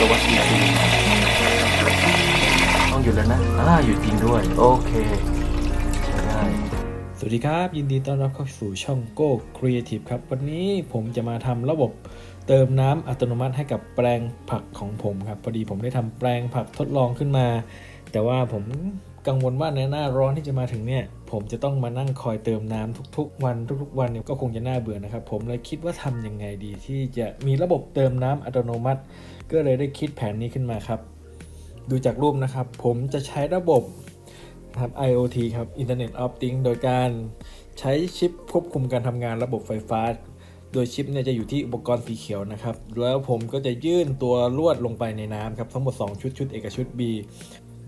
ตัววัด DC ต้องหยุดแล้วนะอ่าหยุดจริงด้วย โอเคใช้ได้ สวัสดีครับ ยินดีต้อนรับเข้าสู่ช่อง Go Creative ครับ วันนี้ผมจะมาทำระบบเติมน้ำอัตโนมัติให้กับแปลงผักของผมครับ พอดีผมได้ทำแปลงผักทดลองขึ้นมา แต่ว่าผม กังวลว่าในหน้าร้อนที่จะมาถึงเนี่ย ผมจะต้องมานั่งคอยเติมน้ำทุก ๆ วันทุก ๆ วันเนี่ยก็คงจะน่าเบื่อนะครับ ผมเลยคิดว่าทำยังไงดีที่จะมีระบบเติมน้ำอัตโนมัติ ก็เลยได้คิดแผนนี้ขึ้นมาครับ ดูจากรูปนะครับ ผมจะใช้ระบบครับ IoT ครับ Internet of Things โดยการใช้ชิปควบคุมการทำงานระบบไฟฟ้า โดยชิปเนี่ยจะอยู่ที่อุปกรณ์สีเขียวนะครับ แล้วผมก็จะยื่นตัวลวดลงไปในน้ำครับ ทั้งหมด 2 ชุดชุด A กับชุด B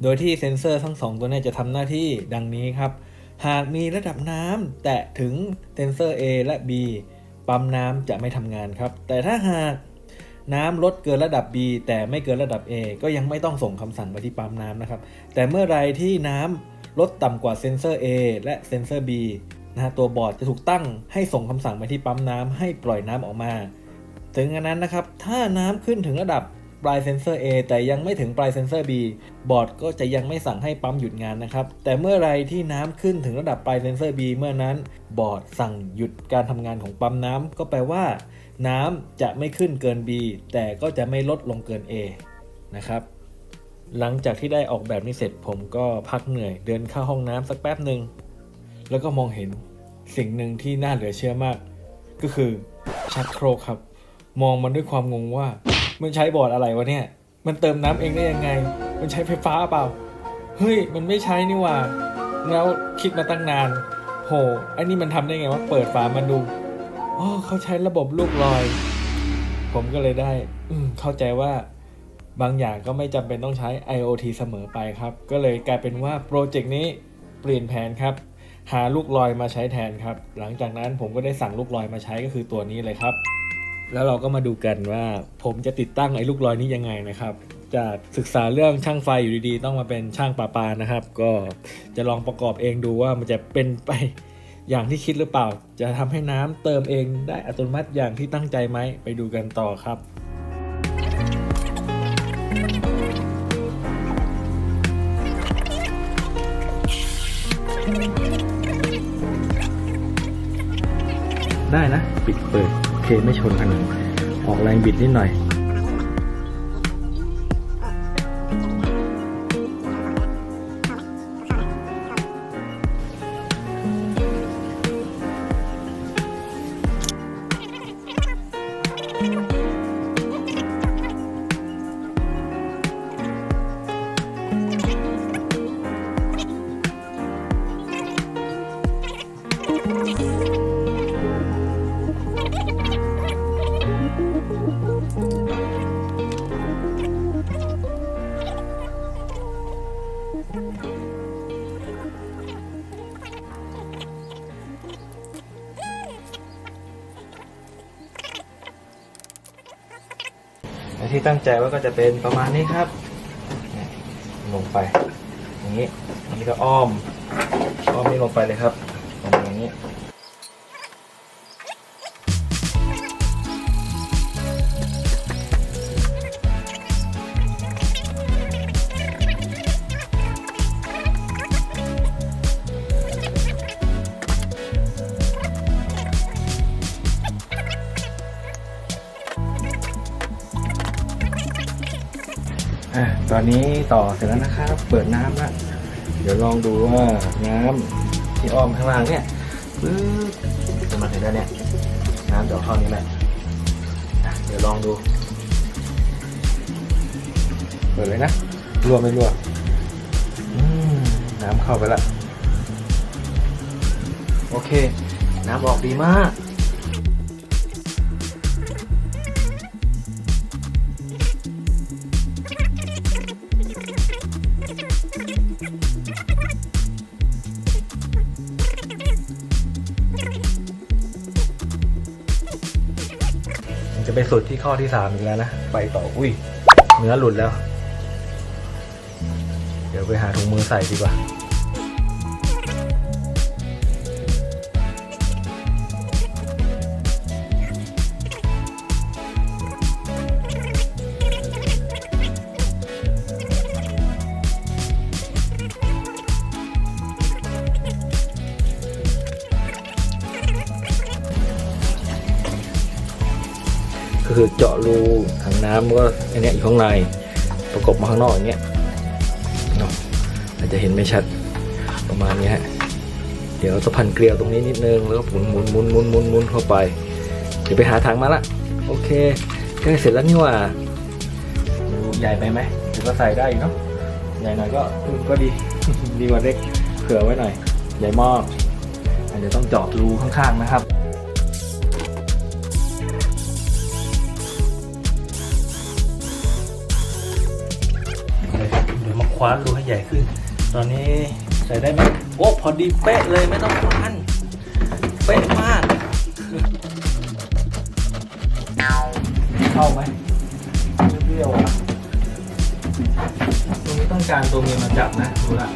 โดยที่เซ็นเซอร์ทั้ง2ตัวนี้จะทำหน้าที่ดังนี้ครับ หากมีระดับน้ำแตะถึงเซ็นเซอร์ A และ B ปั๊มน้ำจะไม่ทำงานครับ แต่ถ้าหากน้ำลดเกินระดับ B แต่ไม่เกินระดับ A ก็ยังไม่ต้องส่งคำสั่งไปที่ปั๊มน้ำนะครับ แต่เมื่อไรที่น้ำลดต่ำกว่าเซนเซอร์ A และเซนเซอร์ B นะฮะตัวบอร์ดจะถูกตั้งให้ส่งคำสั่งไปที่ปั๊มน้ำให้ปล่อยน้ำออกมา ถึงอันนั้นนะครับ ถ้าน้ำขึ้นถึงระดับ ปลายเซนเซอร์ A แต่ยังไม่ถึงปลายเซนเซอร์ B บอร์ดก็จะยังไม่สั่งให้ปั๊มหยุดงานนะครับ แต่เมื่อไรที่น้ำขึ้นถึงระดับปลายเซนเซอร์ B เมื่อนั้น บอร์ดสั่งหยุดการทำงานของปั๊มน้ำก็แปลว่า น้ำจะไม่ขึ้นเกิน B แต่ก็จะไม่ลดลงเกิน A นะครับหลังจากที่ได้ออกแบบนี้เสร็จผมก็พักเหนื่อยเดินเข้าห้องน้ำสักแป๊บหนึ่งแล้วก็มองเห็นสิ่งหนึ่งที่น่าเหลือเชื่อมาก ก็คือชักโครกครับ มองมันด้วยความงงว่า มันใช้บอร์ดอะไรวะเนี่ย มันเติมน้ำเองได้ยังไง มันใช้ไฟฟ้าเปล่า เฮ้ย มันไม่ใช้นี่ว่าแล้วคิดมาตั้งนาน โหไอ้นี่มันทำได้ไงว่าเปิดฝามันดู อ๋อเขาใช้ระบบลูกลอย ผมก็เลยได้ อืเข้าใจว่าบางอย่างก็ไม่จำเป็นต้องใช้ IoT เสมอไปครับ ก็เลยกลายเป็นว่าโปรเจกต์นี้เปลี่ยนแผนครับ หาลูกลอยมาใช้แทนครับ หลังจากนั้นผมก็ได้สั่งลูกลอยมาใช้ก็คือตัวนี้เลยครับ แล้วเราก็มาดูกันว่าผมจะติดตั้งไอ้ลูกลอยนี้ยังไงนะครับ จากศึกษาเรื่องช่างไฟอยู่ดีๆ ต้องมาเป็นช่างประปานะครับ ก็จะลองประกอบเองดูว่ามันจะเป็นไปอย่างที่คิดหรือเปล่า จะทำให้น้ำเติมเองได้อัตโนมัติอย่างที่ตั้งใจไหมไปดูกันต่อครับได้นะ ปิดเปิด ไม่ชนกันออกแรงบิดนิดหน่อย ที่ตั้งใจว่าก็จะเป็นประมาณนี้ครับ ลงไป อย่างนี้อันนี้ก็อ้อม อ้อมนี่ลงไปเลยครับลงอย่างนี้ อะตอนนี้ต่อเสร็จแล้วนะครับ เปิดน้ำละเดี๋ยวลองดูว่าน้ำที่อ้อมข้างล่างเนี่ยปึ๊บจะมาถึงแล้เนี่ย น้ำจะออกเข้านี้แหละเดี๋ยวลองดู เปิดเลยนะรั่วไม่รั่วน้ำเข้าไปละ โอเค น้ำออกดีมาก สุดที่ข้อที่สามอีกแล้วนะ ไปต่อ อุ้ย เนื้อหลุดแล้ว เดี๋ยวไปหาถุงมือใส่ดีกว่า คือเจาะรูถังน้ำก็อันนี้อยู่ข้างในประกบมาข้างนอกอย่างเงี้ยเนาะอาจจะเห็นไม่ชัดประมาณนี้ฮะเดี๋ยวจะพันเกลียวตรงนี้นิดนึงแล้วก็หมุนหมุนหมุนหมุนหมุนหมุนเข้าไป เดี๋ยวไปหาถังมาละโอเคใกล้เสร็จแล้วนี่ว่าใหญ่ไปไหมเดี๋ยวก็ใส่ได้อยู่เนาะใหญ่หน่อยก็ก็ดีดีกว่าเล็กเผื่อไว้หน่อยใหญ่มากอาจจะต้องเจาะรูข้างๆนะครับ คว้านรูให้ใหญ่ขึ้น ตอนนี้ใส่ได้ไหมโอ้พอดีเป๊ะเลยไม่ต้องคว้านเป๊ะมาก เข้าไหมเปรี้ยวๆอะตรงนี้ต้องการตัวเมียมาจับนะดูละ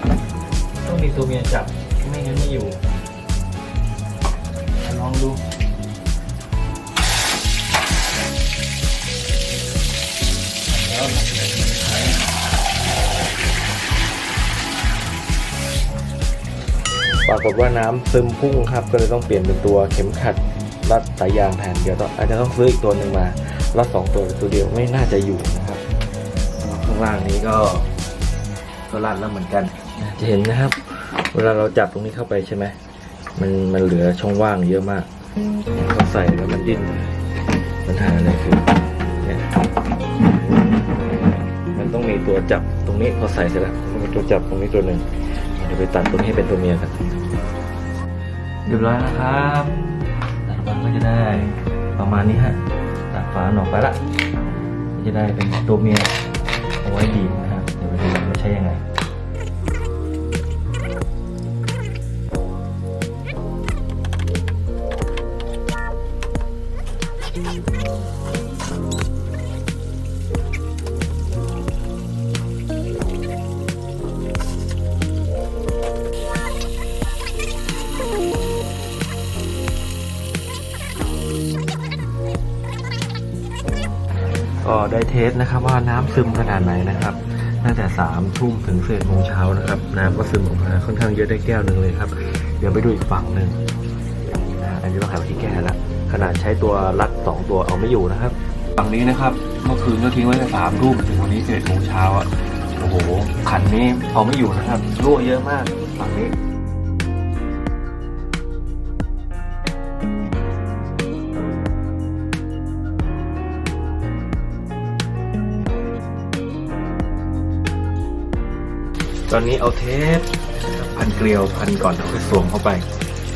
ต้องมีตัวเมียจับไม่งั้นไม่อยู่ลองดูแล้ว ปรากฏว่าน้ำซึมพุ่งครับ ก็เลยต้องเปลี่ยนเป็นตัวเข็มขัดรัดสายยางแทนเดี๋ยวต้องอาจจะต้องซื้ออีกตัวหนึ่งมารัดสองตัวตัวเดียวไม่น่าจะอยู่นะครับข้างล่างนี้ก็ก็รัดแล้วเหมือนกันจะเห็นนะครับ เวลาเราจับตรงนี้เข้าไปใช่ไหมมันมันเหลือช่องว่างเยอะมากเราใส่แล้วมันดิ้นปัญหาอะไรคือเนี่ยมันต้องมีตัวจับตรงนี้พอใส่เสร็จแล้วมันตัวจับตรงนี้ตัวหนึ่ง เดี๋ยวไปตัดตัวนี้ให้เป็นตัวเมียกันเรียบร้อยนะครับตัดมาก็จะได้ประมาณนี้ฮะตัดฝาหนออกไปละจะได้เป็นตัวเมียเอาไว้บีนะครับเดี๋ยวไปดูว่าใช้ยังไง ก็ได้เทสนะครับว่าน้ำซึมขนาดไหนนะครับตั้งแต่สามทุ่มถึงเศษโมงเช้านะครับ น้ำก็ซึมออกมาค่อนข้างเยอะได้แก้วหนึ่งเลยครับ เดี๋ยวไปดูอีกฝั่งหนึ่งอันนี้ต้องหาวิธีแก้แล้วขนาดใช้ตัวรัดสองตัวเอาไม่อยู่นะครับ ฝั่งนี้นะครับเมื่อคืนก็ทิ้งไว้แต่สามทุ่มถึงวันนี้เศษโมงเช้าอะโอ้โหขันนี้เอาไม่อยู่นะครับรั่วเยอะมากฝั่งนี้ ตอนนี้เอาเทปพันเกลียวพันก่อนแล้วค่อยสวมเข้าไป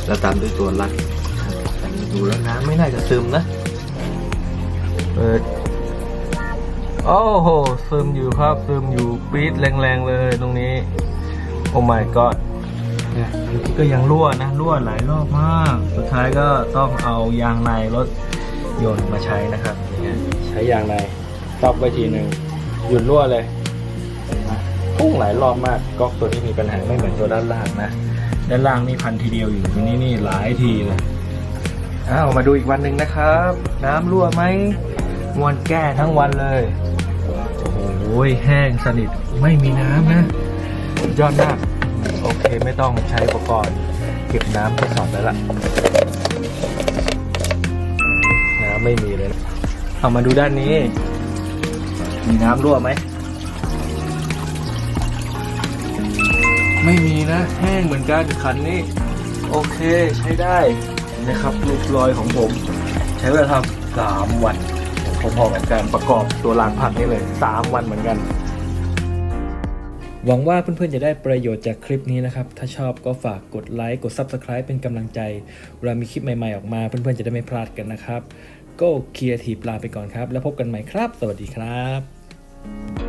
แล้วตามด้วยตัวรัดดูแล้วน้ำไม่น่าจะซึมนะเปิดโอ้โหซึมอยู่ครับซึมอยู่ปี๊ดแรงๆเลยตรงนี้ โอ้ my god เนี่ยก็ยังรั่วนะรั่วหลายรอบมาก สุดท้ายก็ต้องเอายางในรถยนต์มาใช้นะครับ ใช้ยางในตอบไว้ทีหนึ่งหยุดรั่วเลย พุ่งหลายรอบมากก๊อกตัวนี้มีปัญหาไม่เหมือนตัวด้านล่างนะ ด้านล่างนี่พันทีเดียวอยู่ตัวนี้นี่หลายทีเลยอ้าวมาดูอีกวันหนึ่งนะครับ น้ำรั่วไหมมวนแก้ทั้งวันเลยโอ้โหแห้งสนิทไม่มีน้ำนะยอดมากโอเคไม่ต้องใช้อุปกรณ์ เก็บน้ำทดสอบแล้วล่ะน้ำไม่มีเลย เอามาดูด้านนี้ มีน้ำรั่วไหม ไม่มีนะแห้งเหมือนกันคันนี้ โอเคใช้ได้นะครับลูกลอยของผม ใช้เวลาทำสามวันพอๆกับการประกอบตัวรางผักนี่เลยสามวันเหมือนกัน หวังว่าเพื่อนๆจะได้ประโยชน์จากคลิปนี้นะครับ ถ้าชอบก็ฝากกดไลค์กด Subscribe เป็นกำลังใจเวลามีคลิปใหม่ๆออกมาเพื่อนๆจะได้ไม่พลาดกันนะครับก็เคลียร์ทีปลาไปก่อนครับ แล้วพบกันใหม่ครับ สวัสดีครับ